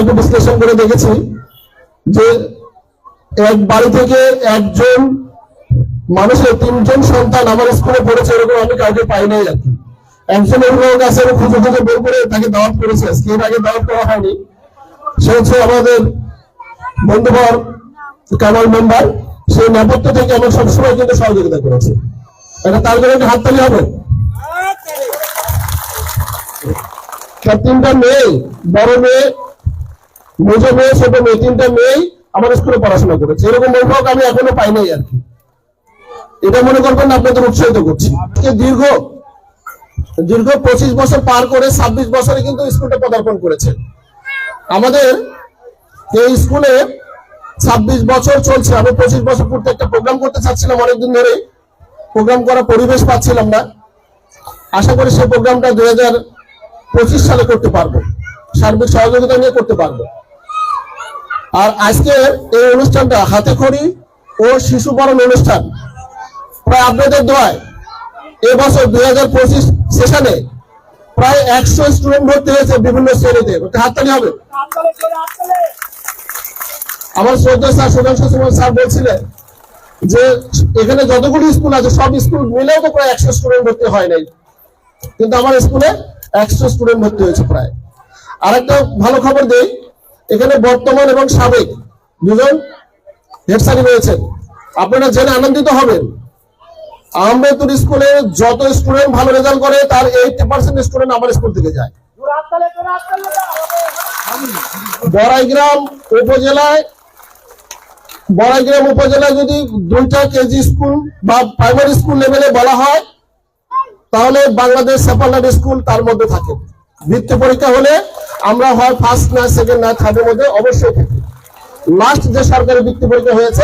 একটু বিশ্লেষণ করে দেখেছি যে এক বাড়ি থেকে একজন মানুষের তিনজন সন্তান আমার স্কুলে পড়েছে এরকম আমি কাউকে পাই নাই আর কি। একজন অভিভাবক আছে ও খুঁজে খুঁজে বের করে তাকে দাওয়াত করেছে। আজকে এর আগে দাওয়াত করা হয়নি। সে হচ্ছে আমাদের বন্ধুবর কামাল মেম্বার সেই নেপথ্য থেকে আমার সবসময় কিন্তু সহযোগিতা করেছে। এটা তার জন্য হাততালি হবে? তার তিনটা মেয়ে বড় মেয়ে মেজো মেয়ে ছোট মেয়ে তিনটা মেয়েই আমার স্কুলে পড়াশোনা করেছে। এরকম অভিভাবক আমি এখনও পাই নাই আর কি। এটা মনে করবেন না, আপনাদের উৎসাহিত করছি। দীর্ঘ দীর্ঘ পঁচিশ বছর পার করে ছাব্বিশ বছরে কিন্তু স্কুলটা পদার্পণ করেছে। আমাদের এই স্কুলে ছাব্বিশ বছর চলছে। আমি পঁচিশ বছর পূর্বে একটা প্রোগ্রাম করতে চাচ্ছিলাম অনেকদিন ধরে প্রোগ্রাম করার পরিবেশ পাচ্ছিলাম না। আশা করি সেই প্রোগ্রামটা দুই হাজার পঁচিশ সালে করতে পারব। সার্বিক সহযোগিতা নিয়ে করতে পারব। আর আজকে এই অনুষ্ঠানটা হাতে খড়ি ও শিশু বরণ অনুষ্ঠান। প্রায় আপনাদের দোয়ায় এবছর দুই হাজার পঁচিশ সেশনে প্রায় একশো স্টুডেন্ট ভর্তি হয়েছে বিভিন্ন শ্রেণীতে। হাততালি হবে। আমার শ্রদ্ধা স্যার সুধাংশু সুমন স্যার বলছিলেন যে এখানে যতগুলি স্কুল আছে, সব স্কুল মিলেও তো প্রায় একশো স্টুডেন্ট ভর্তি হয় নাই। কিন্তু আমার স্কুলে একশো স্টুডেন্ট ভর্তি হয়েছে প্রায়। আর একটা ভালো খবর দেই এখানে বর্তমান এবং সাবেক দুজন হেডসারি রয়েছেন। আপনারা জেনে আনন্দিত হবেন। আহমেদপুর স্কুলে যত স্টুডেন্ট ভালো রেজাল্ট করে, তার এইটি পার্সেন্ট স্টুডেন্ট আমার স্কুল থেকে যায়। বড়াইগ্রাম উপজেলায় বড়াইগ্রাম উপজেলায় যদি দুইটা কেজি স্কুল বা প্রাইমারি স্কুল লেভেলে বলা হয়, তাহলে বাংলাদেশ সেপারেট স্কুল তার মধ্যে থাকে। বৃত্তি পরীক্ষা হলে আমরা হয় ফার্স্ট না সেকেন্ড না থার্ডের মধ্যে অবশ্যই থাকি। লাস্ট যে সরকারি বৃত্তি পরীক্ষা হয়েছে,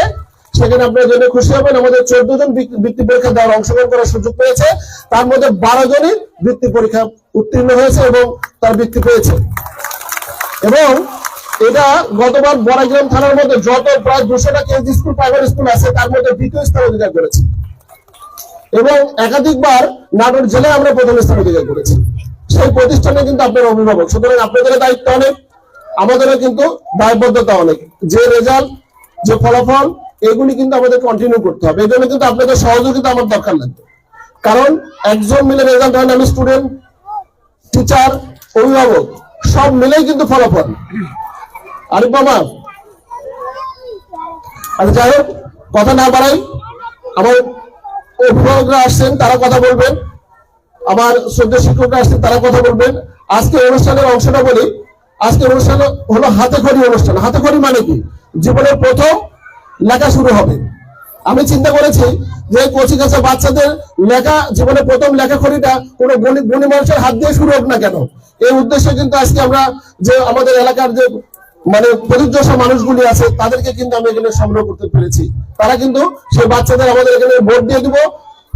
সেখানে আপনারা জেনে খুশি হবেন, আমাদের চোদ্দ জন বৃত্তি- পরীক্ষা দেওয়ার অংশগ্রহণ করার সুযোগ পেয়েছে। তার মধ্যে বারো জনই বৃত্তি পরীক্ষা উত্তীর্ণ হয়েছে এবং তার বৃত্তি পেয়েছে। এবং এটা গতবার বড়াইগ্রাম থানার মধ্যে যত প্রায় দুশোটা কেজি স্কুল প্রাইমারি স্কুল আছে, তার মধ্যে দ্বিতীয় স্থান অধিকার করেছে। এবং একাধিকবার নাটোর জেলায় আমরা প্রথম স্থান অধিকার করেছি। সেই প্রতিষ্ঠানে কিন্তু আপনার অভিভাবক। সুতরাং আপনাদের দায়িত্ব অনেক, আমাদেরও কিন্তু দায়বদ্ধতা অনেক। যে রেজাল্ট যে ফলাফল, এগুলি কিন্তু আমাদের কন্টিনিউ করতে হবে। এই জন্য কিন্তু আপনাদের সহযোগিতা আমার দরকার লাগবে। কারণ একজন মিলে রেজাল্ট হয় আমি স্টুডেন্ট টিচার অভিভাবক, সব মিলেই কিন্তু ফলাফল। আরিফ মামা আচ্ছা যাই হোক, কথা না বাড়াই। আমার অভিভাবকরা আসছেন, তারা কথা বলবেন। আমার শ্রদ্ধ শিক্ষকরা আসছেন, তারা কথা বলবেন। আজকে অনুষ্ঠানের অংশটা বলি। আজকে অনুষ্ঠান হলো হাতে খড়ি অনুষ্ঠান। হাতে খড়ি মানে কি? জীবনের প্রথম লেখা শুরু হবে। আমি চিন্তা করেছি যে কচি কাছে বাচ্চাদের লেখা জীবনে প্রথম লেখাখড়িটা কোনো গণি গণি মানুষের হাত দিয়ে শুরু হোক না কেন। এই উদ্দেশ্যে কিন্তু আজকে আমরা যে আমাদের এলাকার যে মানে প্রতিযোগী মানুষগুলি আছে, তাদেরকে কিন্তু আমি এখানে সংগ্রহ করতে পেরেছি। তারা কিন্তু সেই বাচ্চাদের আমাদের এখানে ভোট দিয়ে দিব।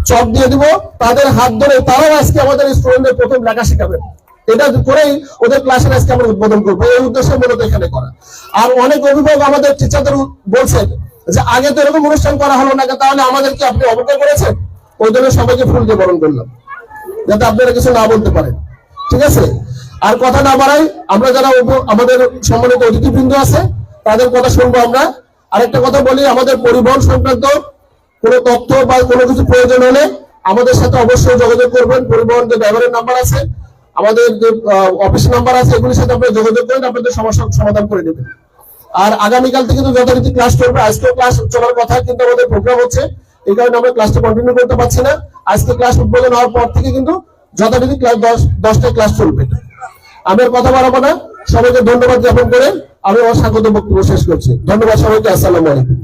চক দিয়ে দিব। তাদের হাত ধরে তারাও আজকে আমাদের স্টুডেন্টদের প্রথম লেখা শেখাবেন এটা করেই ওদের ক্লাসের আজকে আমরা উদ্বোধন করব। এই উদ্দেশ্যে মূলত এখানে করা। আর অনেক অভিভাবক আমাদের টিচারদের বলছেন যে, আগে তো এরকম অনুষ্ঠান করা হলো না তাহলে আমাদেরকে আপনি অবজ্ঞা করেছেন? ওই জন্য সবাইকে ফুল দিয়ে বরণ করলাম। যাতে আপনারা কিছু না বলতে পারেন। ঠিক আছে? আর কথা না বাড়াই, আমরা যারা আমাদের সম্মানিত অতিথিবৃন্দ আছে, তাদের কথা শুনব আমরা। আরেকটা কথা বলি, আমাদের পরিবহন সংক্রান্ত কোনো তথ্য বা কোনো কিছু প্রয়োজন হলে আমাদের সাথে অবশ্যই যোগাযোগ করবেন। পরিবহন যে ড্রাইভারের নাম্বার আছে, আমাদের যে অফিস নাম্বার আছে, এগুলির সাথে আপনারা যোগাযোগ করেন আপনাদের সমস্যার সমাধান করে নেবেন। আর আগামীকাল থেকে কিন্তু যথারীতি ক্লাস চলবে। আজকেও ক্লাস চলার কথা, কিন্তু আমাদের প্রোগ্রাম হচ্ছে। এই কারণে আমরা ক্লাসটা কন্টিনিউ করতে পারছি না। আজকে ক্লাস উদ্বোধন হওয়ার পর থেকে কিন্তু যথারীতি ক্লাস দশ, দশটায় ক্লাস চলবে। আমি আর কথা বাড়াবো না। সবাইকে ধন্যবাদ জ্ঞাপন করে আমি আমার স্বাগত বক্তব্য শেষ করছি। ধন্যবাদ সবাইকে। আসসালামু আলাইকুম।